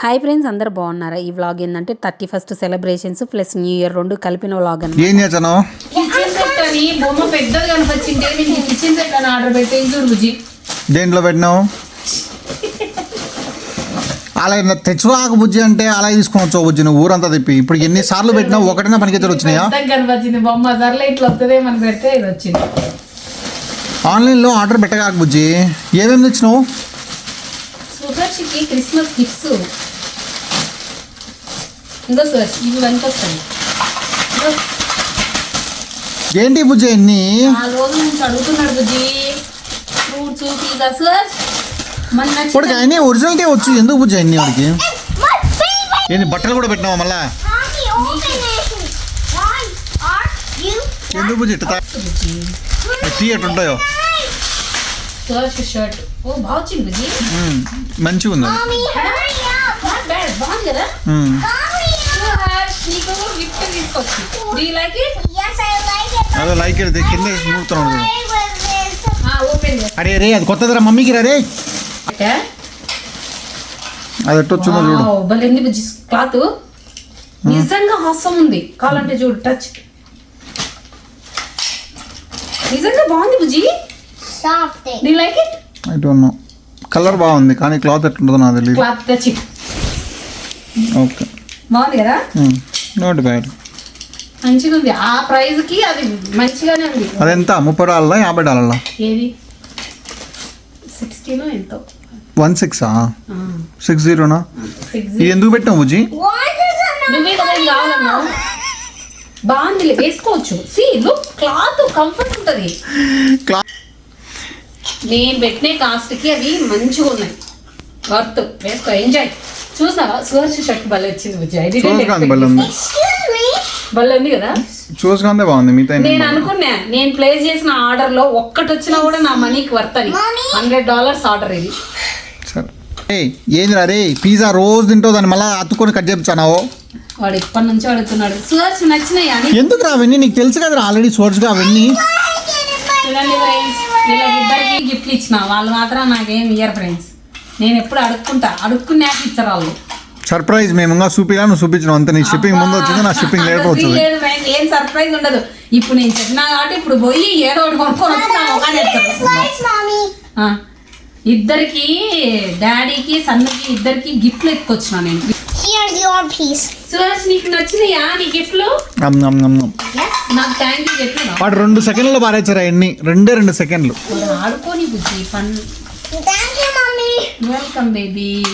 Hi friends అందరు బాగున్నారా? ఈ వ్లాగ్ ఏంటంటే thirty first celebrations plus new year రెండు కలిపిన వ్లాగ్ ఏం కిచెన్ సెట్ అని బొమ్మ పెద్దది కనిపించింటే నేను కిచెన్ సెట్ అని ఆర్డర్ పెట్టే చూడు బుజ్జి? దేంట్లో పెట్టినావు? అలా తెచ్చుకోక బుజ్జి అంటే అలా తీసుకొని బుజ్జి నువ్వు ఊరంతా తిప్పి. ఇప్పుడు ఎన్ని సార్లు పెట్టినావు? ఒకటైనా పనికి వచ్చినాయా? పెద్దగా కనిపించింది. బొమ్మ సర్లే ఇట్లా వస్తుంది మనం పెడితే ఇది వచ్చింది. ఆన్లైన్లో ఆర్డర్ పెట్టగాక బుజ్జి. ఏమేమి తెచ్చినావు? క్రిస్మస్ గిఫ్ట్స్ ఇంకో సుదర్శి ఇవి వెనక వస్తాయి. ఇదిగో, ఏంటి బుజ్జి ఎన్ని ఆ రోజు నుంచి అడుగుతున్నాడు బుజ్జి. ఫ్రూట్స్ ఒరిజినల్టీ ఎందుకు బుజ్జి అన్ని వాడికి ఏంది బట్టలు కూడా పెట్టినావా మళ్ళా? ఎందుకు బుజ్జి ఇట్ట టీ ఎట్టు ఉంటాయో? షర్ట్ ఓ బుజ్జి. మంచిగా ఉంది బాగుంది కదా? నీకు గిఫ్ట్ తీసుకొచ్చి. Do you like it Yes, I like it. అదే లైక్ ఇది కింద. ఓపెన్ అరే రే అది కొత్తదిరా మమ్మీకి రా రే అది ఎట్టు వచ్చిందో చూడు భలే బుజ్జి. క్లాత్. నిజంగా హాసం ఉంది. కావాలంటే చూడు టచ్ నిజంగా బాగుంది బుజ్జి. Soft. It. నీ like it I don't know colour బాగుంది కానీ క్లాత్ ఎట్లుంటుందో నాకు తెలియదు క్లాత్ టచ్ ఓకే బాగుంది కదా? నాట్ బ్యాడ్ మంచిగా ఉంది. ఆ ప్రైస్కి అది మంచిగానే ఉంది. అదెంత ముప్పై డాలర్లా యాభై డాలర్లా? ఏది? సిక్స్టీనో ఎంతో? వన్ సిక్సా? సిక్స్ జీరోనా? ఇది ఎందుకు పెట్టావు బుజ్జి? నువ్వే కదా ఇది బాగుంది వేసుకోవచ్చు. సి లుక్ క్లాత్ కంఫర్ట్ ఉంటుంది. క్లా నేను పెట్టిన కాస్ట్కి అవి మంచిగా ఉన్నాయి. వర్త్ వేసుకో ఎంజాయ్ చూసావా? సువర్ష షర్ట్ భలే వచ్చింది బుజ్జి. ఉంది. భలే ఉంది కదా? చూసుకుందే బాగుంది మిగతా నేను అనుకున్నా నేను ప్లేస్ చేసిన ఆర్డర్లో ఒక్కటి వచ్చినా కూడా నా మనీకి వర్త్ అని. హండ్రెడ్ డాలర్స్ ఆర్డర్ ఇది. సరే. ఏ ఏందిరా రే? పిజ్జా రోజు తింటావు దాన్ని మళ్ళీ అత్తుకొని కట్ చేపించానావు వాడు ఇప్పటి నుంచి అడుగుతున్నాడు. సువర్ష నచ్చినాయి ఎందుకు రా అవన్నీ? నీకు తెలుసు కదరా ఆల్రెడీ సోర్స్గా అవన్నీ. చూడండి ఫ్రెండ్స్ వీళ్ళకిద్దరికి గిఫ్ట్లు ఇచ్చిన. వాళ్ళు మాత్రం నాకేం ఇయ్యరు ఫ్రెండ్స్ నేను ఎప్పుడు అడుక్కుంటా అడుక్కున్నాక ఇచ్చారు వాళ్ళు సర్ప్రైజ్ మేము ఇంకా చూపిలా నువ్వు చూపించినావు అంతే నీ షిప్పింగ్ ముందు వచ్చింది నా షిప్పింగ్ లేట్ అవుతుంది లేదు ఏం సర్ప్రైజ్ ఉండదు ఇప్పుడు నేను చెప్పినా కాబట్టి ఇప్పుడు పోయి ఏదో ఒకటి కొనుక్కొని వచ్చి నా ముఖాన్ని ఎత్తారు. Slice, mommy. ఆ ఇద్దరికి డాడీకి సన్నకి ఇద్దరికి గిఫ్ట్లు ఎత్తుకొచ్చిన నేను Here's your piece. సురేష్ నీకు నచ్చినాయా నీ గిఫ్ట్లు నమ్ నమ్ నమ్ నమ్. నాకు థ్యాంక్ యూ చెప్పిన వాడు రెండు సెకండ్లు పారేచ్చారా ఎన్ని రెండే రెండు సెకండ్లు ఆడుకోని బుజ్జి ఫన్ Thank. వెల్కమ్ బేబీ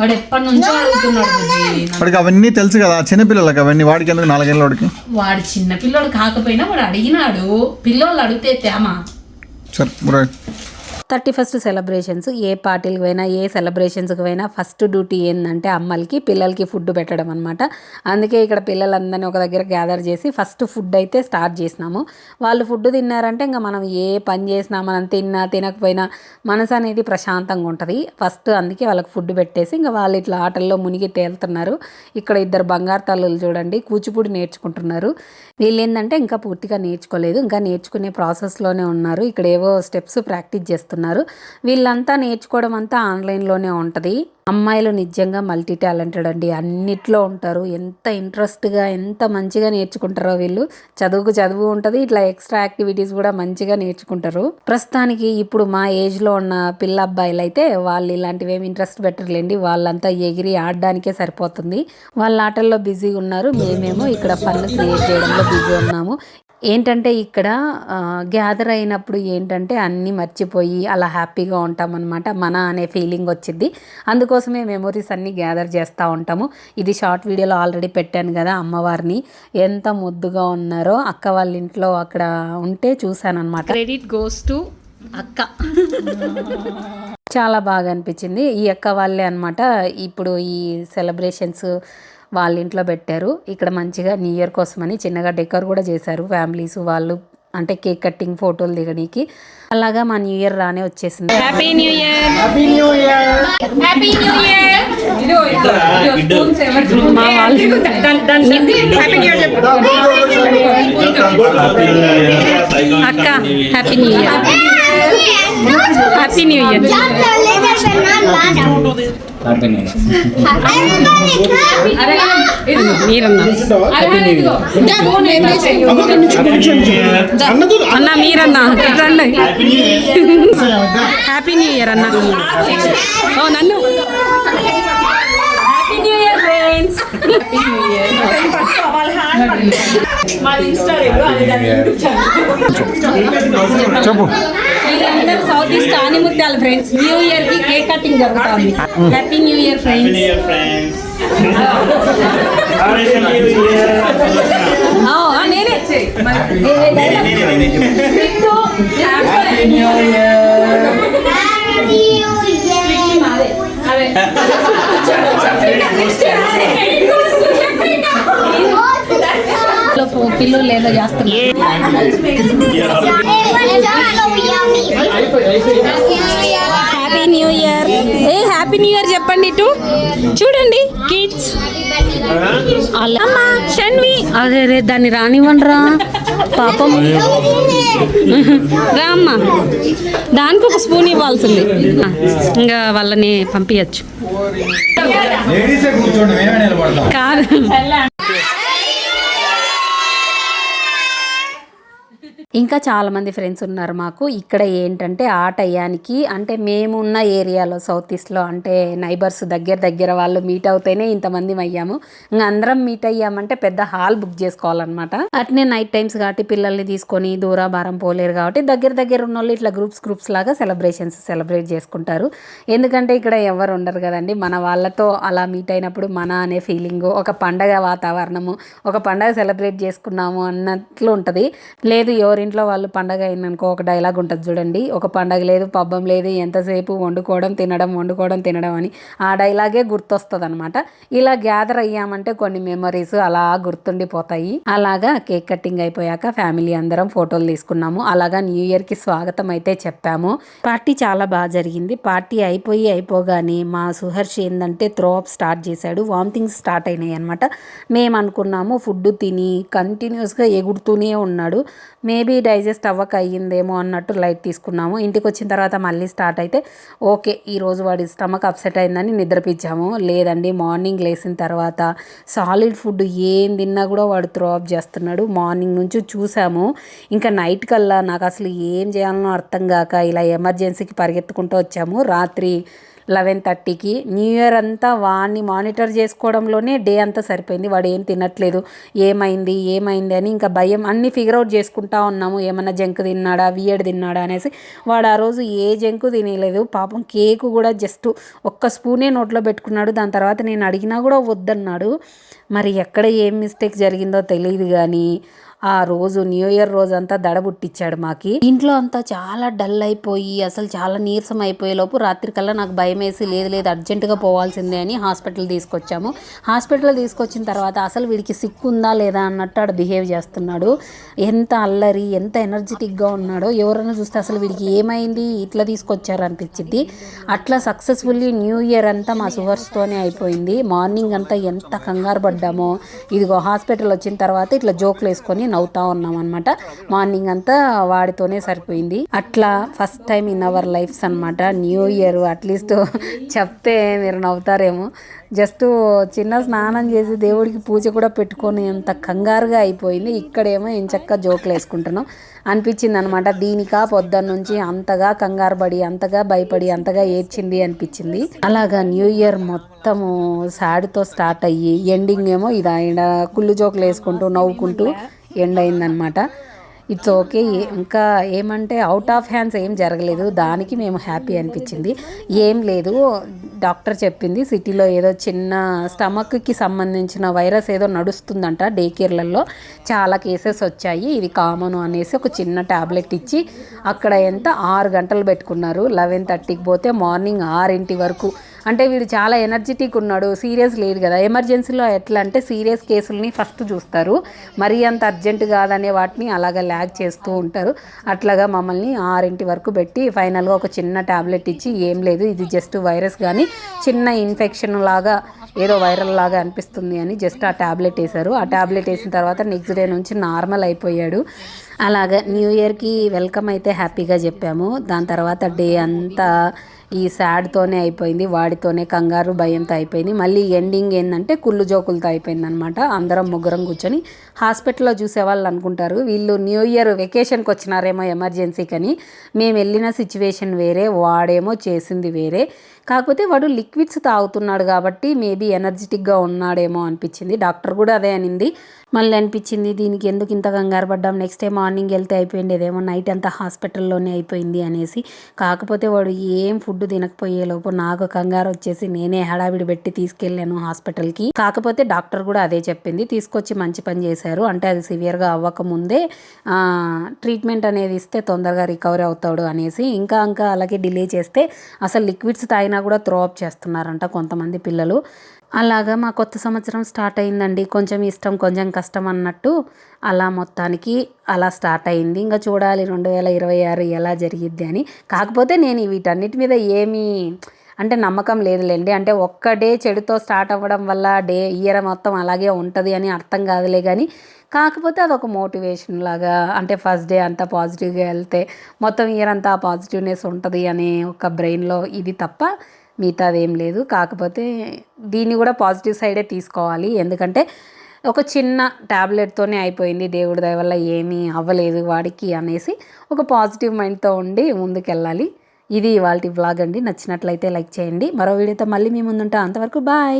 వాడు ఎప్పటి నుంచో అడుగుతున్నాడు బుజ్జి. వాడికి అవన్నీ తెలుసు కదా చిన్నపిల్లలకి అవన్నీ వాడికి ఎందుకు నాలుగేళ్ళ వాడికి? వాడు చిన్న పిల్లోడు కాకపోయినా వాడు అడిగినాడు. పిల్లోళ్ళు అడిగితే తేమ? సరే థర్టీ ఫస్ట్ సెలబ్రేషన్స్ ఏ పార్టీలకు పోయినా ఏ సెలబ్రేషన్స్కి పోయినా ఫస్ట్ డ్యూటీ ఏంటంటే అమ్మలకి పిల్లలకి ఫుడ్ పెట్టడం అనమాట అందుకే ఇక్కడ పిల్లలందరినీ ఒక దగ్గర గ్యాదర్ చేసి ఫస్ట్ ఫుడ్ అయితే స్టార్ట్ చేసినాము. వాళ్ళు ఫుడ్ తిన్నారంటే ఇంకా మనం ఏ పని చేసినా మనం తిన్నా తినకపోయినా మనసు అనేది ప్రశాంతంగా ఉంటుంది. ఫస్ట్ అందుకే వాళ్ళకి ఫుడ్ పెట్టేసి ఇంకా వాళ్ళు ఇట్లా ఆటల్లో మునిగి తేలుతున్నారు. ఇక్కడ ఇద్దరు బంగారు తల్లులు చూడండి కూచిపూడి నేర్చుకుంటున్నారు. వీళ్ళు ఏంటంటే ఇంకా పూర్తిగా నేర్చుకోలేదు. ఇంకా నేర్చుకునే ప్రాసెస్లోనే ఉన్నారు. ఇక్కడ ఏవో స్టెప్స్ ప్రాక్టీస్ చేస్తున్నారు. వీళ్ళంతా నేర్చుకోవడం అంతా ఆన్లైన్లోనే ఉంటుంది. అమ్మాయిలు నిజంగా మల్టీ టాలెంటెడ్ అండి. అన్నిట్లో ఉంటారు. ఎంత ఇంట్రెస్ట్గా ఎంత మంచిగా నేర్చుకుంటారో వీళ్ళు. చదువుకు చదువు ఉంటుంది. ఇట్లా ఎక్స్ట్రా యాక్టివిటీస్ కూడా మంచిగా నేర్చుకుంటారు. ప్రస్తుతానికి ఇప్పుడు మా ఏజ్లో ఉన్న పిల్ల అబ్బాయిలు అయితే వాళ్ళు ఇలాంటివి ఏమి ఇంట్రెస్ట్ పెట్టర్లేండి. వాళ్ళంతా ఎగిరి ఆడడానికే సరిపోతుంది. వాళ్ళ ఆటల్లో బిజీగా ఉన్నారు. మేమేమో ఇక్కడ ఫన్ క్రియేట్ చేయడంలో బిజీ ఉన్నాము. ఏంటంటే ఇక్కడ గ్యాదర్ అయినప్పుడు ఏంటంటే అన్నీ మర్చిపోయి అలా హ్యాపీగా ఉంటామన్నమాట. మన అనే ఫీలింగ్ వచ్చింది అందుకోసమే మెమొరీస్ అన్నీ గ్యాదర్ చేస్తూ ఉంటాము. ఇది షార్ట్ వీడియోలో ఆల్రెడీ పెట్టాను కదా అమ్మవారిని. ఎంత ముద్దుగా ఉన్నారో అక్క వాళ్ళ ఇంట్లో అక్కడ ఉంటే చూశాను అనమాట క్రెడిట్ గోస్ టు అక్క. చాలా బాగా అనిపించింది. ఈ అక్క వాళ్ళే అనమాట ఇప్పుడు ఈ సెలబ్రేషన్స్ వాళ్ళ ఇంట్లో పెట్టారు. ఇక్కడ మంచిగా న్యూ ఇయర్ కోసమని చిన్నగా డెకర్ కూడా చేశారు. ఫ్యామిలీస్ వాళ్ళు అంటే కేక్ కట్టింగ్ ఫోటోలు దిగడానికి అలాగా మా న్యూ ఇయర్ రానే వచ్చేసింది. Happy new year happy new year happy new year మా వాళ్ళు. హ్యాపీ న్యూ ఇయర్ అక్క happy new year happy new year అన్న మీరన్నా రండి. హ్యాపీ న్యూ ఇయర్ అన్న. ఓ నన్ను. హ్యాపీ న్యూ ఇయర్ ఫ్రెండ్స్ చెప్పు. వీళ్ళందరూ సౌత్ ఈస్ట్ ఆనిముత్యాల ఫ్రెండ్స్ న్యూ ఇయర్కి కేక్ కటింగ్ జరుగుతుంది. Happy new year friends Dear friends. Happy New Year. నేనే. Happy New Year. Happy New Year. పిల్లు లేదో చేస్తున్నారు. హ్యాపీ న్యూ ఇయర్ ఏ హ్యాపీ న్యూ ఇయర్ చెప్పండి ఇటు. చూడండి కిడ్స్ అమ్మా అదే రే దాన్ని రానివ్వండి రా. పాపం. రా అమ్మా. దానికి ఒక స్పూన్ ఇవ్వాల్సింది. ఇంకా వాళ్ళని పంపించచ్చు కాదు. ఇంకా చాలామంది ఫ్రెండ్స్ ఉన్నారు మాకు. ఇక్కడ ఏంటంటే ఆ టయానికి అంటే మేము ఉన్న ఏరియాలో సౌత్ ఈస్ట్లో అంటే నైబర్స్ దగ్గర దగ్గర వాళ్ళు మీట్ అవుతేనే ఇంతమంది అయ్యాము. ఇంకా అందరం మీట్ అయ్యామంటే పెద్ద హాల్ బుక్ చేసుకోవాలన్నమాట. అట్నే నైట్ టైమ్స్ కాబట్టి పిల్లల్ని తీసుకొని దూరాభారం పోలేరు కాబట్టి దగ్గర దగ్గర ఉన్న వాళ్ళు ఇట్లా గ్రూప్స్ గ్రూప్స్ లాగా సెలబ్రేషన్స్ సెలబ్రేట్ చేసుకుంటారు. ఎందుకంటే ఇక్కడ ఎవరు ఉండరు కదండి. మన వాళ్ళతో అలా మీట్ అయినప్పుడు మన అనే ఫీలింగ్ ఒక పండగ వాతావరణము ఒక పండగ సెలబ్రేట్ చేసుకున్నాము అన్నట్లు ఉంటుంది. లేదు ఎవరింట్లో వాళ్ళు పండగ అయిందనుకో ఒక డైలాగ్ ఉంటుంది చూడండి. ఒక పండగ లేదు పబ్బం లేదు ఎంతసేపు వండుకోవడం తినడం వండుకోవడం తినడం అని ఆ డైలాగే గుర్తొస్తుంది అనమాట ఇలా గ్యాదర్ అయ్యామంటే కొన్ని మెమరీస్ అలా గుర్తుండిపోతాయి. అలాగా కేక్ కటింగ్ అయిపోయాక ఫ్యామిలీ అందరం ఫోటోలు తీసుకున్నాము. అలాగా న్యూ ఇయర్కి స్వాగతం అయితే చెప్పాము. పార్టీ చాలా బాగా జరిగింది. పార్టీ అయిపోయి అయిపోగానే మా సుహర్ష్ ఏంటంటే త్రో అప్ స్టార్ట్ చేశాడు. వామిటింగ్స్ స్టార్ట్ అయినాయి అనమాట మేము అనుకున్నాము ఫుడ్ తిని కంటిన్యూస్గా ఎగురుతూనే ఉన్నాడు. మేబీ డైజెస్ట్ అవ్వక అయ్యిందేమో అన్నట్టు లైట్ తీసుకున్నాము. ఇంటికి వచ్చిన తర్వాత మళ్ళీ స్టార్ట్ అయితే ఓకే ఈరోజు వాడి స్టమక్ అప్సెట్ అయిందని నిద్రపించాము లేదండి మార్నింగ్ లేచిన తర్వాత సాలిడ్ ఫుడ్ ఏం తిన్నా కూడా వాడు త్రో అప్ చేస్తున్నాడు. మార్నింగ్ నుంచి చూసాము. ఇంకా నైట్ కల్లా నాకు అసలు ఏం చేయాలనో అర్థం కాక ఇలా ఎమర్జెన్సీకి పరిగెత్తుకుంటూ వచ్చాము. రాత్రి లెవెన్ థర్టీకి. న్యూ ఇయర్ అంతా వాడిని మానిటర్ చేసుకోవడంలోనే డే అంతా సరిపోయింది. వాడు ఏం తినట్లేదు. ఏమైంది? ఏమైంది? అని ఇంకా భయం అన్ని ఫిగర్ అవుట్ చేసుకుంటా ఉన్నాము. ఏమన్నా జంక్ తిన్నాడా? వియడ్ తిన్నాడా? అనేసి వాడు ఆ రోజు ఏ జంక్ తినలేదు. పాపం కేకు కూడా జస్ట్ ఒక్క స్పూనే నోట్లో పెట్టుకున్నాడు. దాని తర్వాత నేను అడిగినా కూడా వద్దన్నాడు. మరి ఎక్కడ ఏం మిస్టేక్ జరిగిందో తెలియదు కానీ ఆ రోజు న్యూ ఇయర్ రోజు అంతా దడబుట్టించాడు మాకి. ఇంట్లో అంతా చాలా డల్ అయిపోయి అసలు చాలా నీరసం అయిపోయే లోపు రాత్రికల్లా నాకు భయం వేసి లేదు లేదు అర్జెంటుగా పోవాల్సిందే అని హాస్పిటల్ తీసుకొచ్చాము. హాస్పిటల్ తీసుకొచ్చిన తర్వాత అసలు వీడికి సిక్ ఉందా లేదా అన్నట్టు ఆడు బిహేవ్ చేస్తున్నాడు. ఎంత అల్లరి ఎంత ఎనర్జెటిక్గా ఉన్నాడో ఎవరైనా చూస్తే అసలు వీడికి ఏమైంది? ఇట్లా తీసుకొచ్చారు అనిపించింది అట్లా సక్సెస్ఫుల్లీ న్యూ ఇయర్ అంతా మా సువర్స్తోనే అయిపోయింది. మార్నింగ్ అంతా ఎంత కంగారు పడ్డామో. ఇదిగో హాస్పిటల్ వచ్చిన తర్వాత ఇట్లా జోకులు వేసుకొని నవ్వుతా ఉన్నాం అనమాట మార్నింగ్ అంతా వాడితోనే సరిపోయింది. అట్లా first time in our lives అనమాట న్యూ ఇయర్ అట్లీస్ట్ చెప్తే మీరు నవ్వుతారేమో. జస్ట్ చిన్న స్నానం చేసి దేవుడికి పూజ కూడా పెట్టుకొని అంత కంగారుగా అయిపోయింది. ఇక్కడేమో ఎంచక్క జోకులు వేసుకుంటున్నాం. అనిపించింది అనమాట దీనికా పొద్దున్న నుంచి అంతగా కంగారు పడి అంతగా భయపడి అంతగా ఏడ్చింది అనిపించింది. అలాగా న్యూ ఇయర్ మొత్తము సాడ్తో స్టార్ట్ అయ్యి ఎండింగ్ ఏమో ఇది ఆయన కుళ్ళు జోకులు వేసుకుంటూ నవ్వుకుంటూ ఎండ్ అయిందనమాట ఇట్స్ ఓకే ఇంకా ఏమంటే అవుట్ ఆఫ్ హ్యాండ్స్ ఏం జరగలేదు. దానికి మేము హ్యాపీ అనిపించింది. ఏం లేదు. డాక్టర్ చెప్పింది సిటీలో ఏదో చిన్న స్టమక్కి సంబంధించిన వైరస్ ఏదో నడుస్తుందంట డే కేర్లలో చాలా కేసెస్ వచ్చాయి. ఇది కామన్ అనేసి ఒక చిన్న టాబ్లెట్ ఇచ్చి అక్కడ ఎంత? ఆరు గంటలు పెట్టుకున్నారు. లెవెన్ థర్టీకి పోతే మార్నింగ్ ఆరింటి వరకు అంటే వీడు చాలా ఎనర్జెటిక్ ఉన్నాడు సీరియస్ లేదు కదా. ఎమర్జెన్సీలో ఎట్లా అంటే సీరియస్ కేసుల్ని ఫస్ట్ చూస్తారు. మరీ అంత అర్జెంట్ కాదనే వాటిని అలాగా ల్యాగ్ చేస్తూ ఉంటారు. అట్లాగా మమ్మల్ని ఆరింటి వరకు పెట్టి ఫైనల్గా ఒక చిన్న టాబ్లెట్ ఇచ్చి ఏం లేదు ఇది జస్ట్ వైరస్ కానీ చిన్న ఇన్ఫెక్షన్ లాగా ఏదో వైరల్ లాగా అనిపిస్తుంది అని జస్ట్ ఆ టాబ్లెట్ వేశారు. ఆ ట్యాబ్లెట్ వేసిన తర్వాత నెక్స్ట్ డే నుంచి నార్మల్ అయిపోయాడు. అలాగా న్యూ ఇయర్కి వెల్కమ్ అయితే హ్యాపీగా చెప్పాము. దాని తర్వాత డే అంతా ఈ సాడ్తోనే అయిపోయింది వాడితోనే కంగారు భయంతో అయిపోయింది. మళ్ళీ ఎండింగ్ ఏంటంటే కుళ్ళు జోకులతో అయిపోయింది అనమాట అందరం ముగ్గురం కూర్చొని హాస్పిటల్లో చూసేవాళ్ళు అనుకుంటారు. వీళ్ళు న్యూ ఇయర్ వెకేషన్కి వచ్చినారేమో ఎమర్జెన్సీకని మేము వెళ్ళిన సిచ్యువేషన్ వేరే వాడేమో చేసింది వేరే. కాకపోతే వాడు లిక్విడ్స్ తాగుతున్నాడు కాబట్టి మేబీ ఎనర్జెటిక్గా ఉన్నాడేమో అనిపించింది. డాక్టర్ కూడా అదే అనింది. మళ్ళీ అనిపించింది దీనికి ఎందుకు ఇంత కంగారు పడ్డాం నెక్స్ట్ డే మార్నింగ్ వెళ్తే అయిపోయింది. ఏదేమో నైట్ అంతా హాస్పిటల్లోనే అయిపోయింది అనేసి. కాకపోతే వాడు ఏం ఫుడ్ తినకపోయేలోపు నాకు కంగారు వచ్చేసి నేనే హడావిడి పెట్టి తీసుకెళ్ళాను హాస్పిటల్కి. కాకపోతే డాక్టర్ కూడా అదే చెప్పింది. తీసుకొచ్చి మంచి పని చేశారు. అంటే అది సివియర్గా అవ్వకముందే ట్రీట్మెంట్ అనేది ఇస్తే తొందరగా రికవరీ అవుతాడు అనేసి. ఇంకా ఇంకా అలాగే డిలే చేస్తే అసలు లిక్విడ్స్ తాగిన కూడా త్రో అప్ చేస్తున్నారంట కొంతమంది పిల్లలు. అలాగా మా కొత్త సంవత్సరం స్టార్ట్ అయిందండి. కొంచెం ఇష్టం కొంచెం కష్టం అన్నట్టు అలా మొత్తానికి అలా స్టార్ట్ అయింది. ఇంకా చూడాలి రెండు వేల ఇరవై ఆరు ఎలా జరిగిద్ది అని. కాకపోతే నేను వీటన్నిటి మీద ఏమీ అంటే నమ్మకం లేదులేండి. అంటే ఒక్క డే చెడుతో స్టార్ట్ అవ్వడం వల్ల డే ఇయర్ మొత్తం అలాగే ఉంటుంది అని అర్థం కాదులే కానీ కాకపోతే అదొక మోటివేషన్ లాగా అంటే ఫస్ట్ డే అంతా పాజిటివ్గా వెళ్తే మొత్తం ఇయర్ అంతా పాజిటివ్నెస్ ఉంటుంది అనే ఒక బ్రెయిన్లో ఇది తప్ప మిగతాది ఏం లేదు. కాకపోతే దీన్ని కూడా పాజిటివ్ సైడే తీసుకోవాలి. ఎందుకంటే ఒక చిన్న ట్యాబ్లెట్తోనే అయిపోయింది. దేవుడి దయ వల్ల ఏమీ అవ్వలేదు వాడికి అనేసి ఒక పాజిటివ్ మైండ్తో ఉండి ముందుకెళ్ళాలి. ఇది ఇవాళ వ్లాగ్ అండి. నచ్చినట్లయితే లైక్ చేయండి. మరో వీడియోతో మళ్ళీ మీ ముందుంటా. అంతవరకు బాయ్.